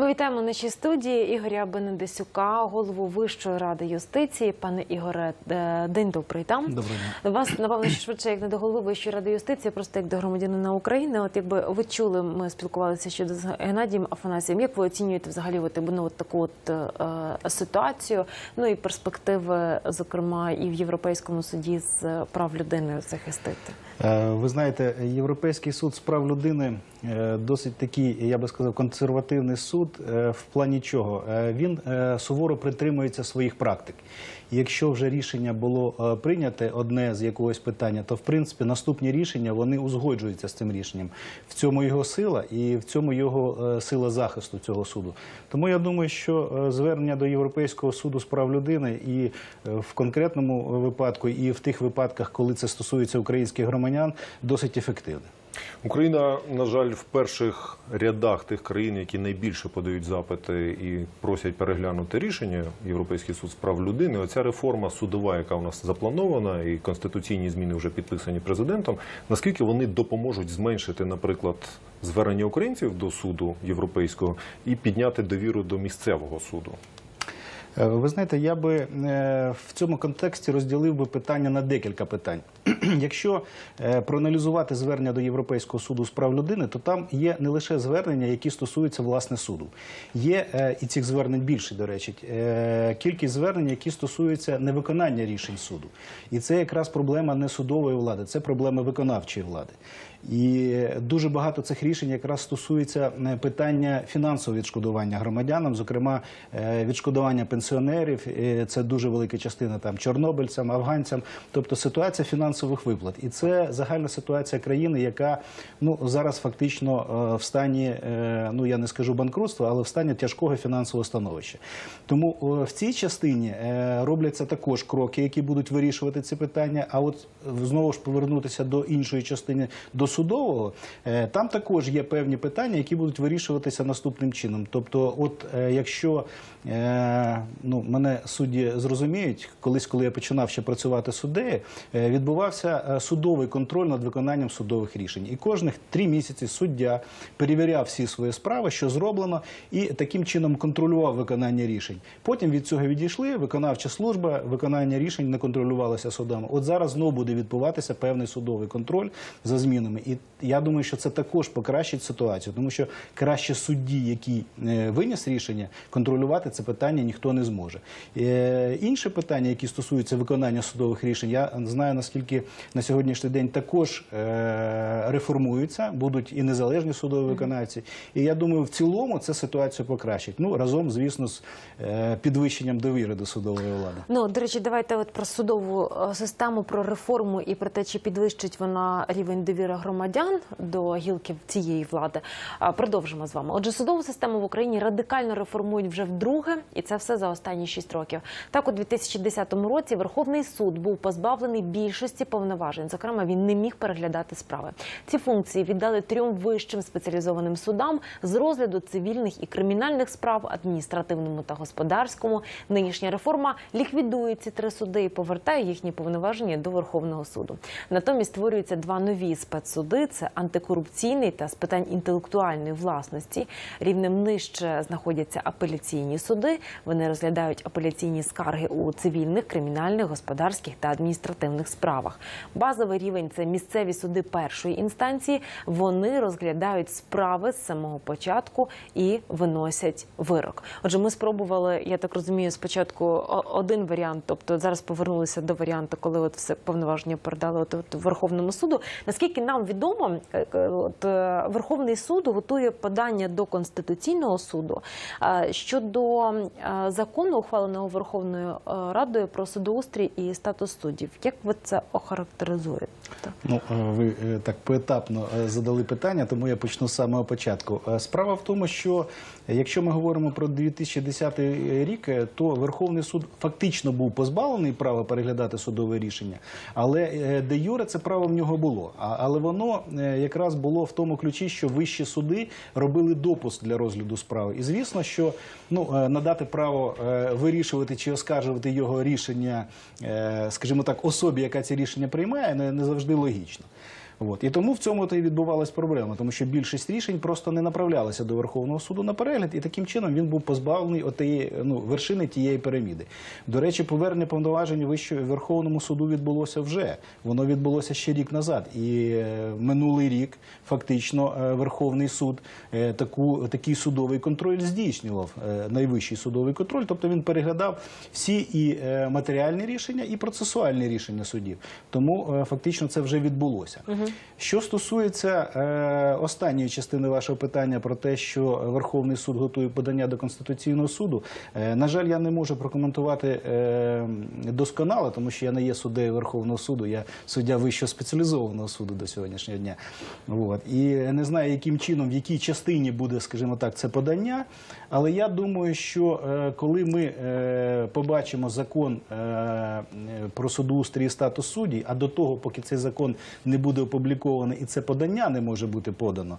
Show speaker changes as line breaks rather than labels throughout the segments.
Ми вітаємо в нашій студії Ігоря Бенедесюка, голову Вищої ради юстиції. Пане Ігоре, е, день добрий там.
Дня.
Вас, напевно, швидше, як не до голови Вищої ради юстиції, просто як до громадянина України. От якби ви чули, ми спілкувалися щодо з Геннадієм Афанасієм. Як ви оцінюєте взагалі от, ну, от таку от, е, ситуацію? Ну і перспективи, зокрема, і в Європейському суді з прав людини захистити?
Е, Ви знаєте, Європейський суд з прав людини е, досить такий, я би сказав, консервативний суд. е, В плані чого? Він суворо притримується своїх практик. Якщо вже рішення було прийняте одне з якогось питання, то в принципі наступні рішення вони узгоджуються з цим рішенням. В цьому його сила і в цьому його сила захисту цього суду. Тому я думаю, що звернення до Європейського суду з прав людини і в конкретному випадку, і в тих випадках, коли це стосується українських громадян, досить ефективне.
Україна, на жаль, в перших рядах тих країн, які найбільше подають запити і просять переглянути рішення Європейський суд з прав людини. Оця реформа судова, яка у нас запланована, і конституційні зміни вже підписані президентом. Наскільки вони допоможуть зменшити, наприклад, звернення українців до суду європейського і підняти довіру до місцевого суду?
Е, Ви знаєте, я би е, в цьому контексті розділив би питання на декілька питань. Якщо е, проаналізувати звернення до Європейського суду з прав людини, то там є не лише звернення, які стосуються власне суду. Є і цих звернень більше, до речі, кількість звернень, які стосуються невиконання рішень суду. І це якраз проблема не судової влади, це проблема виконавчої влади. І дуже багато цих рішень якраз стосується е, питання фінансового відшкодування громадянам, зокрема е, відшкодування пенсіонерів. Це дуже велика частина там чорнобильцям, афганцям, тобто ситуація фінансових виплат. І це загальна ситуація країни, яка ну зараз фактично е, в стані, ну я не скажу банкрутства, але в стані тяжкого фінансового становища. Тому в цій частині робляться також кроки, які будуть вирішувати ці питання. А от знову ж повернутися до іншої частини до судового, е, там також є певні питання, які будуть вирішуватися наступним чином. Тобто, от е, якщо е, ну мене судді зрозуміють, колись, коли я починав ще працювати суддею, відбувався судовий контроль над виконанням судових рішень. І кожних три місяці суддя перевіряв всі свої справи, що зроблено, і таким чином контролював виконання рішень. Потім від цього відійшли. Виконавча служба виконання рішень не контролювалося судами. От зараз знову буде відбуватися певний судовий контроль за змінами. І я думаю, що це також покращить ситуацію, тому що краще судді, який е, виніс рішення, контролювати це питання ніхто не зможе. Е, Інше питання, які стосуються виконання судових рішень, я знаю наскільки на сьогоднішній день також е, реформуються, будуть і незалежні судові виконавці. І я думаю, в цілому це ситуацію покращить. Ну разом, звісно, з підвищенням довіри до судової влади.
Ну, до речі, давайте от про судову систему, про реформу і про те, чи підвищить вона рівень довіри громадян до гілки цієї влади. Продовжимо з вами. Отже, судову систему в Україні радикально реформують вже вдруге, і це все за останні шість років. Так, у 2010 році Верховний суд був позбавлений більшості повноважень. Зокрема, він не міг переглядати справи. Ці функції віддали трьом вищим спеціалізованим судам з розгляду цивільних і кримінальних справ, адміністративному та господарському. Нинішня реформа ліквідує ці три суди і повертає їхні повноваження до Верховного суду. Натомість створюються два нові спецсуди: це антикорупційний та з питань інтелектуальної власності. Рівнем нижче знаходяться апеляційні суди. Вони розглядають апеляційні скарги у цивільних, кримінальних, господарських та адміністративних справах. Базовий рівень це місцеві суди першої інстанції. Вони розглядають справи з самого початку і виносять вирок. Отже, ми спробували, я так розумію, спочатку один варіант, тобто зараз повернулися до варіанту, коли от все повноваження передали от, от Верховному суду. Наскільки нам відомо, е, е, от е, Верховний суд готує подання до конституційного суду щодо закону, ухваленого Верховною Радою про судоустрій і статус суддів. Як ви це охарактеризуєте?
Ну, ви так поетапно задали питання, тому я почну з самого початку. Справа в тому, що якщо ми говоримо про 2010 рік, то Верховний суд фактично був позбавлений права переглядати судове рішення, але де юре це право в нього було. Але воно е, якраз було в тому ключі, що вищі суди робили допуск для розгляду справи. І звісно, що ну, е, надати право е, вирішувати чи оскаржувати його рішення, скажімо так, особі, яка ці рішення приймає, не завжди логічно. От. І тому в цьому то і відбувалась проблема, тому що більшість рішень просто не направлялися до Верховного суду на перегляд, і таким чином він був позбавлений отеї, ну, вершини тієї піраміди. До речі, повернення повноважень Вищого Верховному суду відбулося вже. Воно відбулося ще рік назад. І е, минулий рік фактично е, Верховний суд е, таку, такий судовий контроль здійснював, е, найвищий судовий контроль. Тобто він переглядав всі і е, матеріальні рішення, і процесуальні рішення судів. Тому е, фактично це вже відбулося. Що стосується е, останньої частини вашого питання про те, що Верховний суд готує подання до Конституційного суду, е, на жаль, я не можу прокоментувати е, досконало, тому що я не є суддею Верховного суду, я суддя вищого спеціалізованого суду до сьогоднішнього дня. От. І не знаю, яким чином, в якій частині буде, скажімо так, це подання. Але я думаю, що е, коли ми е, побачимо закон е, е, про судоустрій статус суддів, а до того, поки цей закон не буде опублікований і це подання не може бути подано,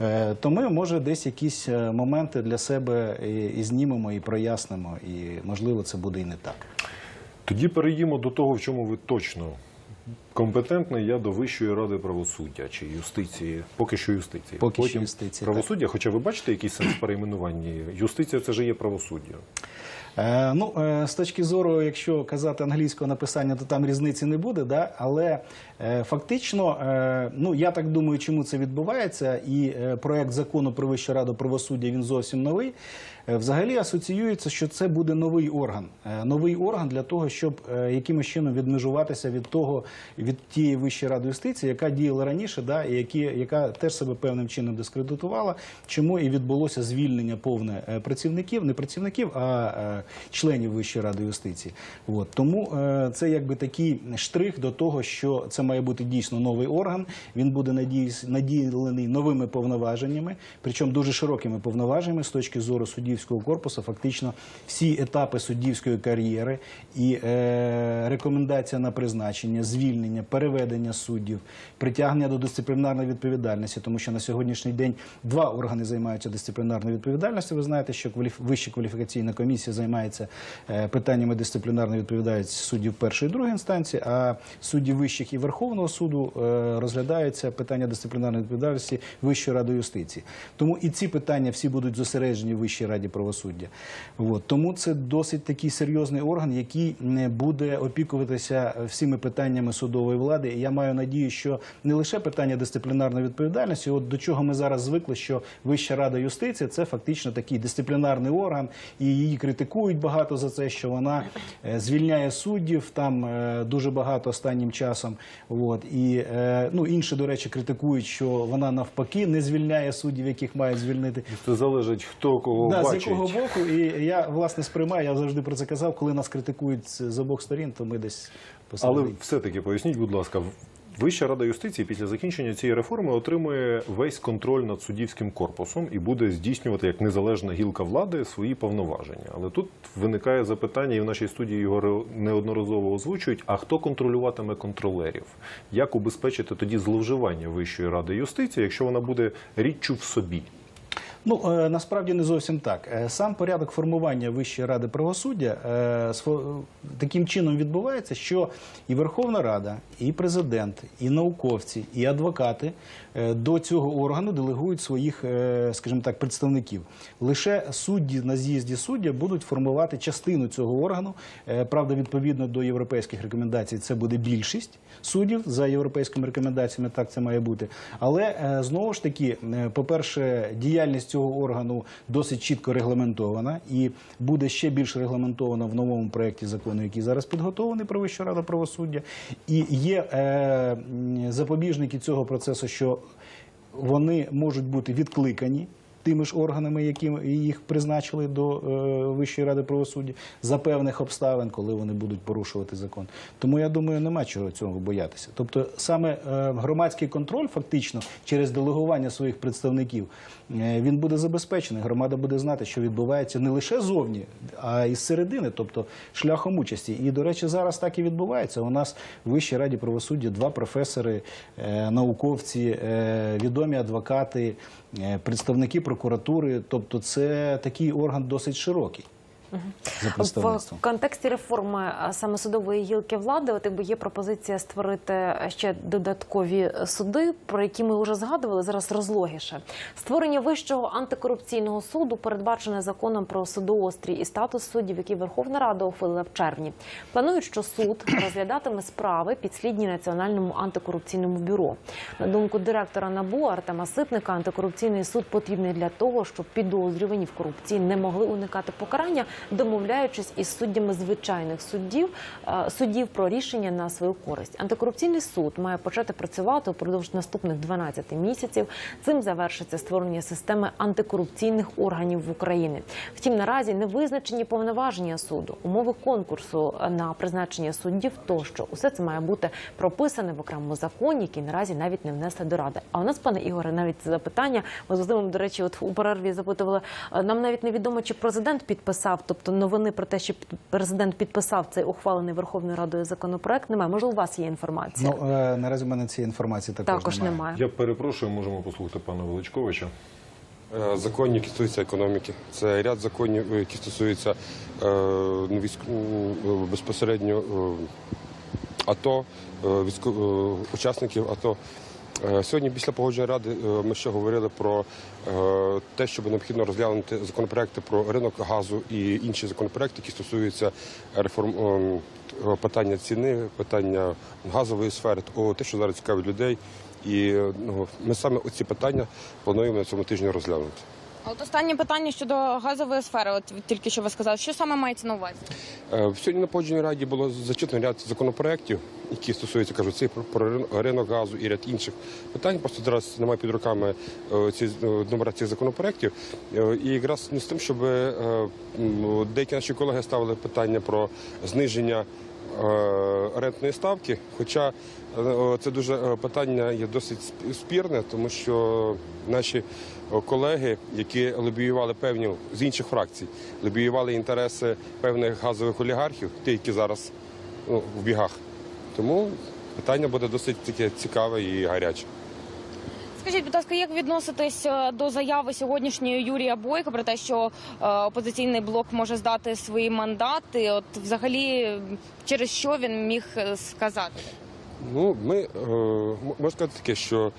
е, то ми може десь якісь е, моменти для себе і, і знімемо, і прояснимо, і можливо це буде і не так.
Тоді перейдімо до того, в чому ви точно компетентний. Я до Вищої ради правосуддя чи юстиції, поки що юстиції.
Поки що юстиції,
правосуддя. Хоча ви бачите якийсь сенс в перейменуванні? Юстиція це ж є правосуддя.
Е, ну, е, з точки зору, якщо казати англійського написання, то там різниці не буде. Да? Але е, фактично, ну я так думаю, чому це відбувається, і проект закону про Вищу раду правосуддя він зовсім новий. Е, Взагалі асоціюється, що це буде новий орган. Е, Новий орган для того, щоб е, якимось чином відмежуватися від того, від тієї Вищої ради юстиції, яка діяла раніше, да, і які, яка теж себе певним чином дискредитувала, чому і відбулося звільнення повне працівників, не працівників, а членів Вищої ради юстиції. От. Тому це якби такий штрих до того, що це має бути дійсно новий орган. Він буде наділений новими повноваженнями, причому дуже широкими повноваженнями з точки зору суддівського корпусу. Фактично всі етапи суддівської кар'єри і е, рекомендація на призначення, звільнення, переведення суддів, притягнення до дисциплінарної відповідальності, тому що на сьогоднішній день два органи займаються дисциплінарною відповідальністю. Ви знаєте, що. Вища кваліфікаційна комісія займається е, питаннями дисциплінарної відповідальності суддів першої і другої інстанції, а суддів вищих і Верховного суду е, розглядаються питання дисциплінарної відповідальності Вищої ради юстиції. Тому і ці питання всі будуть зосереджені в Вищій раді правосуддя. От. Тому це досить такий серйозний орган, який не буде опікуватися всіми питаннями судової влади. І я маю надію, що не лише питання дисциплінарної відповідальності, от до чого ми зараз звикли, що Вища рада юстиції це фактично такий дисциплінарний орган, і її критикують багато за це, що вона е, звільняє суддів там е, дуже багато останнім часом. От і е, ну інші, до речі, критикують, що вона навпаки не звільняє суддів, яких мають звільнити.
Це залежить хто кого
Да, з якого боку, і я власне сприймаю, я завжди про це казав, коли нас критикують з обох сторін, то ми десь
Але все-таки поясніть, будь ласка, Вища рада юстиції після закінчення цієї реформи отримує весь контроль над суддівським корпусом і буде здійснювати як незалежна гілка влади свої повноваження. Але тут виникає запитання, і в нашій студії його неодноразово озвучують: а хто контролюватиме контролерів? Як убезпечити тоді зловживання Вищої ради юстиції, якщо вона буде річчю в собі?
Ну е, насправді не зовсім так. Е, Сам порядок формування Вищої ради правосуддя е, таким чином відбувається, що і Верховна Рада, і президент, і науковці, і адвокати до цього органу делегують своїх, скажімо так, представників. Лише судді на з'їзді суддя будуть формувати частину цього органу. Правда, відповідно до європейських рекомендацій, це буде більшість суддів за європейськими рекомендаціями. Так це має бути. Але знову ж таки, е, по-перше, діяльність цього органу досить чітко регламентована і буде ще більш регламентована в новому проєкті закону, який зараз підготовлений про Вищу раду правосуддя. І є е, запобіжники цього процесу, що вони можуть бути відкликані. Тими ж органами, які їх призначили до е, Вищої ради правосуддя, за певних обставин, коли вони будуть порушувати закон. Тому я думаю, нема чого цього боятися. Тобто, саме е, громадський контроль, фактично, через делегування своїх представників, е, він буде забезпечений. Громада буде знати, що відбувається не лише зовні, а й зсередини, тобто шляхом участі. І, до речі, зараз так і відбувається. У нас в Вищій раді правосуддя два професори, науковці, відомі адвокати, представники прокуратури. Тобто, це такий орган досить широкий. За представництвом.
В контексті реформи саме судової гілки влади, от якби є пропозиція створити ще додаткові суди, про які ми вже згадували зараз розлогіше. Створення вищого антикорупційного суду передбачене законом про судоустрій і статус суддів, який Верховна Рада ухвалила в червні. Планують, що суд розглядатиме справи підслідні національному антикорупційному бюро. На думку директора НАБУ Артема Ситника, антикорупційний суд потрібний для того, щоб підозрювані в корупції не могли уникати покарання, домовляючись із суддями звичайних суддів е, суддів про рішення на свою користь. Антикорупційний суд має почати працювати упродовж наступних 12 місяців. Цим завершиться створення системи антикорупційних органів в Україні. Втім, наразі не визначені повноваження суду, умови конкурсу на призначення суддів. Тощо усе це має бути прописане в окремому законі, який наразі навіть не внесли до ради. А у нас, пане Ігоре, навіть запитання. Ми з Вадимом, до речі, от у перерві запитували. е, Нам навіть невідомо, чи президент підписав, тобто новини про те, що президент підписав цей ухвалений Верховною Радою законопроект. Немає. Може, у вас є інформація?
Ну е, наразі в мене цієї інформації також,
Також
немає.
немає.
Я перепрошую, можемо послухати пана Величковича.
Е, Законів, які стосуються економіки. Це ряд законів, які стосуються е, ну, військ... ну, безпосередньо е, АТО, е, військо... е, учасників АТО. Е, Сьогодні після погодження ради е, ми ще говорили про е, те, щоб необхідно розглянути законопроекти про ринок газу і інші законопроекти, які стосуються реформ е, е, питання ціни, питання газової сфери, те, що зараз цікавить людей. І ну, ми саме оці питання плануємо на цьому тижні розглянути.
От останнє питання щодо газової сфери, от тільки що ви сказали, що саме мається на увазі?
Е, Сьогодні на погодженій раді було зачитано ряд законопроєктів, які стосуються кажуть, цих про рин- ринок газу і ряд інших питань. Просто зараз немає під руками е, ці е, номера цих законопроєктів. І якраз не з тим, щоб деякі наші колеги ставили питання про зниження. Е, Рентної ставки, хоча е, це дуже е, питання є досить спірне, тому що наші колеги, які лобіювали певні з інших фракцій, лобіювали інтереси певних газових олігархів, ті, які зараз ну, в бігах. Тому питання буде досить таке цікаве і гаряче.
Скажіть, будь ласка, як відноситесь е, до заяви сьогоднішньої Юрія Бойка про те, що е, опозиційний блок може здати свої мандати? От взагалі через що він міг е, сказати?
Ну, ми е, можна сказати таке, що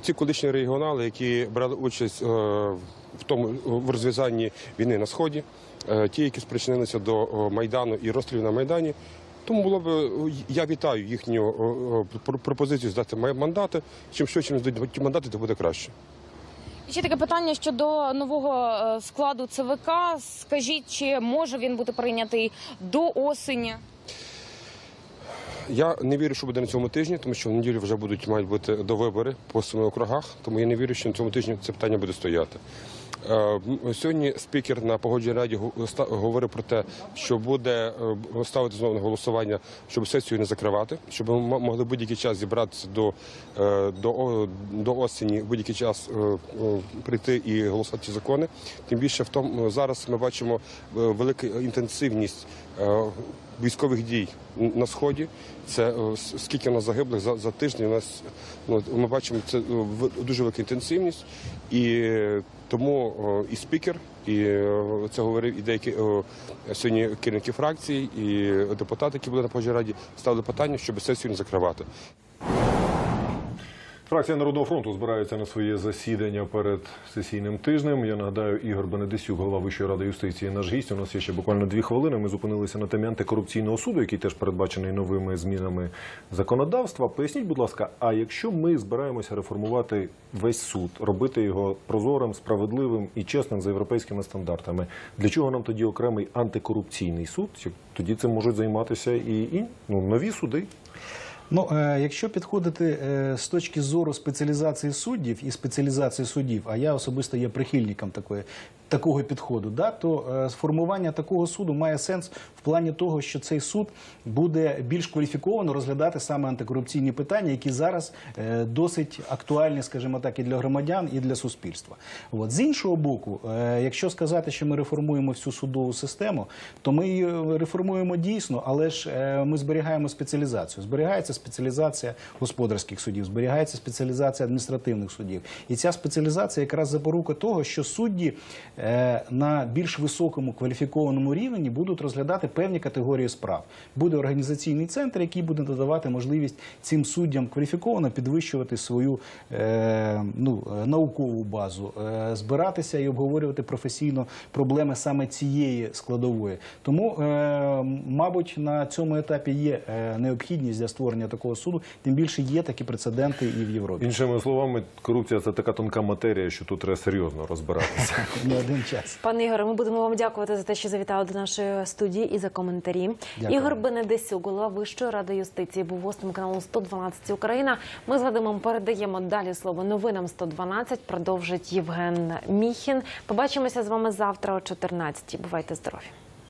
ці колишні регіонали, які брали участь е, в тому в розв'язанні війни на сході, е, ті, які спричинилися до майдану і розстрілів на майдані. Тому було б е, я вітаю їхню е, е, пропозицію здати мандати. Чим швидше здадуть ті мандати, то буде краще.
Ще таке питання щодо нового складу ЦВК. Скажіть, чи може він бути прийнятий до осені?
Я не вірю, що буде на цьому тижні, тому що в неділю вже будуть мають бути до вибори по семи округах. Тому я не вірю, що на цьому тижні це питання буде стояти. Е, Сьогодні спікер на погодженій раді говорив про те, що буде е, ставити знову на голосування, щоб сесію не закривати, щоб ми могли будь-який час зібратися до, е, до, до осені, будь-який час прийти і голосувати ці закони. Тим більше в тому зараз ми бачимо велику інтенсивність військових дій на сході. Це е, скільки у нас загиблих за, за тиждень. У нас ну ми бачимо це е, дуже велика інтенсивність, і тому е, і спікер, і це говорив і деякі сьогодні керівники фракції, і депутати, які були на пожежі раді, ставили питання, щоб сесію не закривати.
Фракція Народного фронту збирається на своє засідання перед сесійним тижнем. Я нагадаю, Ігор Бенедисюк, голова Вищої ради юстиції, наш гість. У нас є ще буквально дві хвилини. Ми зупинилися на темі антикорупційного суду, який теж передбачений новими змінами законодавства. Поясніть, будь ласка, а якщо ми збираємося реформувати весь суд, робити його прозорим, справедливим і чесним за європейськими стандартами, для чого нам тоді окремий антикорупційний суд? Тоді цим можуть займатися і, і ну, нові суди.
Ну, е, якщо підходити е, з точки зору спеціалізації суддів і спеціалізації суддів, а я особисто є прихильником такої, такого підходу, да, то е, сформування такого суду має сенс в плані того, що цей суд буде більш кваліфіковано розглядати саме антикорупційні питання, які зараз е, досить актуальні, скажімо так, і для громадян, і для суспільства. От. З іншого боку, е, якщо сказати, що ми реформуємо всю судову систему, то ми її реформуємо дійсно, але ж ми зберігаємо спеціалізацію. Зберігається спеціалізація господарських судів, зберігається спеціалізація адміністративних судів. І ця спеціалізація якраз запорука того, що судді на більш високому кваліфікованому рівні будуть розглядати певні категорії справ. Буде організаційний центр, який буде надавати можливість цим суддям кваліфіковано підвищувати свою е, ну, е, наукову базу, е, збиратися і обговорювати професійно проблеми саме цієї складової. Тому, е, мабуть, на цьому етапі є е, необхідність для створення такого суду. Тим більше є такі прецеденти і в Європі.
Іншими словами, корупція це така тонка матерія, що тут треба серйозно розбиратися.
Один час.
Пане Ігоре, ми будемо вам дякувати за те, що завітали до нашої студії і за коментарі.
Дякую.
Ігор Бенедесюк, голова Вищої ради юстиції, був гостем каналу 112 Україна. Ми з Вадимом передаємо далі слово новинам 112. Продовжить Євген Міхін. Побачимося з вами завтра о 14 Бувайте здорові.